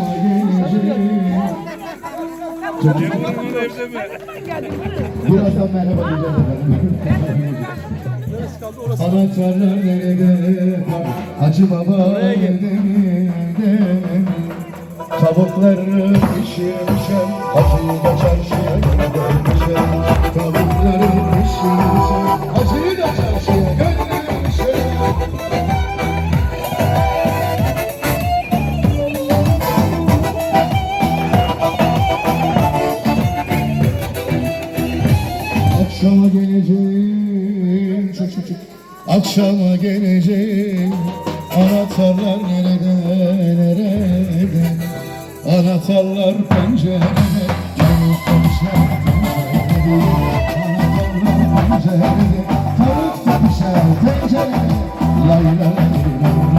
aklıma gelecek. Birazdan merhaba diyeceğim efendim. Anahtarlar nerede? Hacı baba nerede? Tavukları pişirmişem, hacıyı da çarşıya göndermişem. Akşama geleceğim Anahtarlar nerede nerede? Anahtarlar pencerede Kanıt pencerede Anahtarlar pencerede. Kanıt pencerede Lay lay lay lay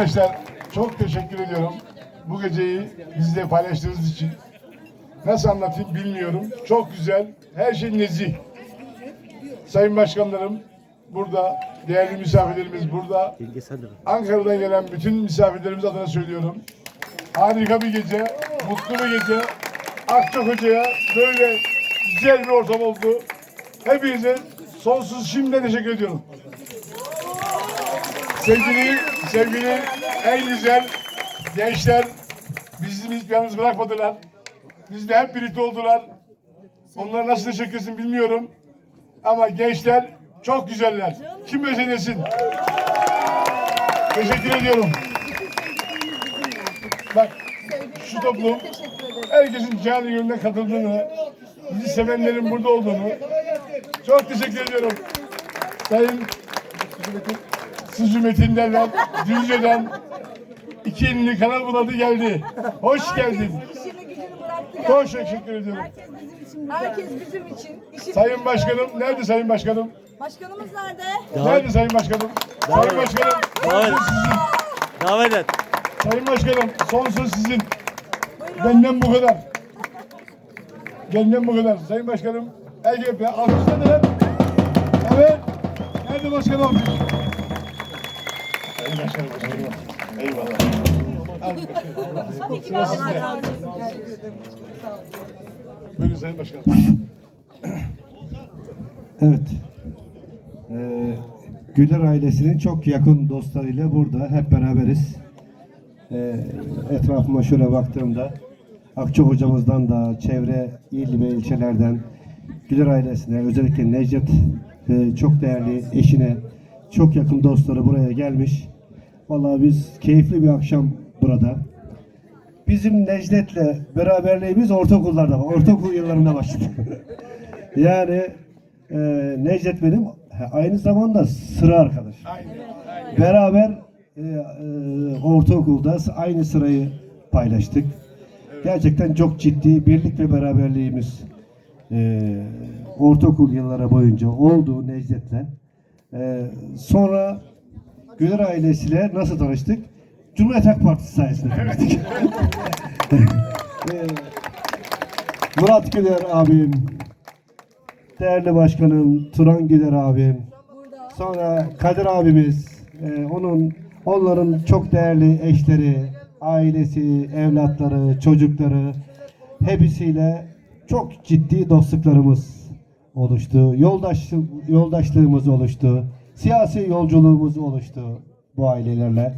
Arkadaşlar çok teşekkür ediyorum. Bu geceyi bizle paylaştığınız için. Nasıl anlatayım bilmiyorum. Çok güzel. Her şey nezih. Sayın başkanlarım burada. Değerli misafirlerimiz burada. Ankara'dan gelen bütün misafirlerimiz adına söylüyorum. Harika bir gece, mutlu bir gece. Akçak Hoca'ya böyle güzel bir ortam oldu. Hepinize sonsuz şimdiden teşekkür ediyorum. Sevgili, sevgili en güzel gençler bizi hiç yalnız bırakmadılar. Bizle hep birlikte oldular. Onlara nasıl teşekkür bilmiyorum. Ama gençler çok güzeller. Kim özenesin? Teşekkür ediyorum. Bak şu toplum herkesin canı gönülden katıldığını, bizi sevenlerin burada olduğunu çok teşekkür ediyorum. Sayın Sucu Metin derler, Düzce'den iki elini kana buladı geldi. Hoş geldin. İşini gücünü bıraktı geldi. Çok teşekkür ediyorum. Herkes bizim için. Herkes bizim için. İşini Sayın Başkanım, nerede Sayın Başkanım? Başkanımız nerede? Nerede Sayın Başkanım? Sayın Başkanım, son Davet. söz sizin. Davet et. Sayın Başkanım, son söz sizin. Benden bu kadar. Benden bu kadar. Sayın Başkanım, EGP alkışlanır. Evet. Nerede başkanım? Evet. Ee, Güler ailesinin çok yakın dostlarıyla burada hep beraberiz. Ee, etrafıma şöyle baktığımda Akçı hocamızdan da çevre il ve ilçelerden Güler ailesine özellikle Necdet e, çok değerli eşine çok yakın dostları buraya gelmiş. Vallahi biz keyifli bir akşam burada. Bizim Necdet'le beraberliğimiz ortaokullarda. Ortaokul yıllarında başladı. yani e, Necdet benim aynı zamanda sıra arkadaş. Beraber e, e, ortaokulda aynı sırayı paylaştık. Gerçekten çok ciddi birlik ve beraberliğimiz e, ortaokul yılları boyunca oldu Necdet'le. E, sonra Güler ailesiyle nasıl tanıştık? Cumhuriyet Halk Partisi sayesinde tanıştık. Murat Güler abim, değerli başkanım Turan Güler abim, sonra Kadir abimiz, e, onun onların çok değerli eşleri, ailesi, evlatları, çocukları hepsiyle çok ciddi dostluklarımız oluştu. Yoldaş yoldaşlığımız oluştu. Siyasi yolculuğumuz oluştu bu ailelerle.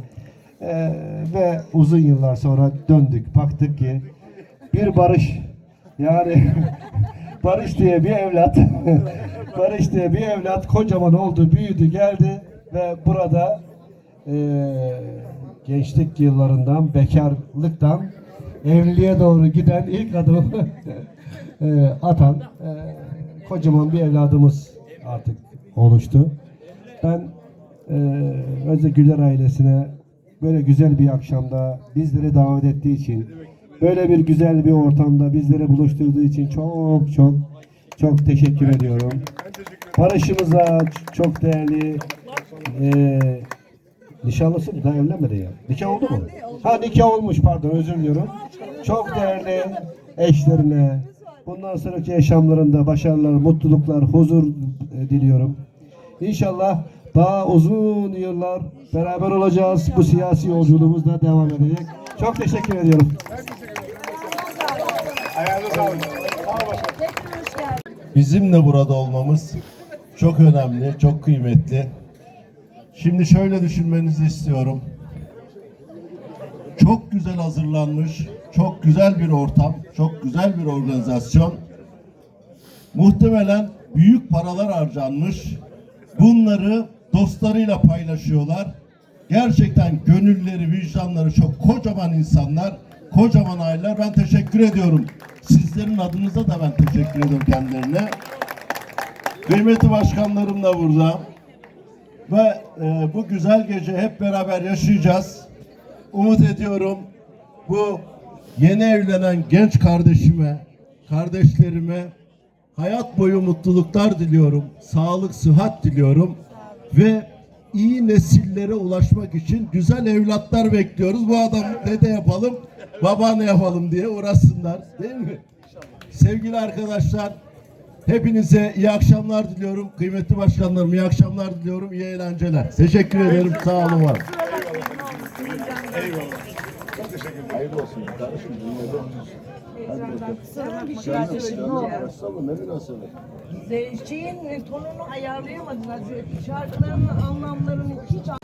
E, ve uzun yıllar sonra döndük. Baktık ki bir barış yani Barış diye bir evlat Barış diye bir evlat kocaman oldu, büyüdü, geldi ve burada eee, gençlik yıllarından, bekarlıktan evliliğe doğru giden ilk adımı eee, atan eee, kocaman bir evladımız artık oluştu. Ben eee Özde Güler ailesine böyle güzel bir akşamda bizleri davet ettiği için böyle bir güzel bir ortamda bizleri buluşturduğu için çok çok çok teşekkür ediyorum. Barışımıza çok değerli eee nişanlısı mı? Daha evlenmedi ya. Nikah oldu mu? Ha nikah olmuş pardon özür diliyorum. Çok değerli eşlerine bundan sonraki yaşamlarında başarılar, mutluluklar, huzur e, diliyorum. İnşallah daha uzun yıllar beraber olacağız. Bu siyasi yolculuğumuz da devam edecek. Çok teşekkür ediyorum. Ayağınıza sağlık. Sağ olun başkanım. Tekrar hoş geldin. Bizim de burada olmamız çok önemli, çok kıymetli. Şimdi şöyle düşünmenizi istiyorum. Çok güzel hazırlanmış, çok güzel bir ortam, çok güzel bir organizasyon. Muhtemelen büyük paralar harcanmış. Bunları dostlarıyla paylaşıyorlar. Gerçekten gönülleri, vicdanları çok kocaman insanlar, kocaman aileler. Ben teşekkür ediyorum. Sizlerin adınıza da ben teşekkür ediyorum kendilerine. Kıymetli başkanlarım da burada. Ve e, bu güzel gece hep beraber yaşayacağız. Umut ediyorum bu yeni evlenen genç kardeşime, kardeşlerime hayat boyu mutluluklar diliyorum. Sağlık, sıhhat diliyorum. Ve iyi nesillere ulaşmak için güzel evlatlar bekliyoruz. Bu adam dede yapalım, babaanne yapalım diye uğraşsınlar. Değil mi? Sevgili arkadaşlar, hepinize iyi akşamlar diliyorum. Kıymetli başkanlarım iyi akşamlar diliyorum. İyi eğlenceler. Teşekkür ederim. Sağ olun. var olun. Çok teşekkür ederim. Hayırlı olsun. Şeyin tonunu ayarlayamadın Hazreti. Şarkılarının anlamlarını hiç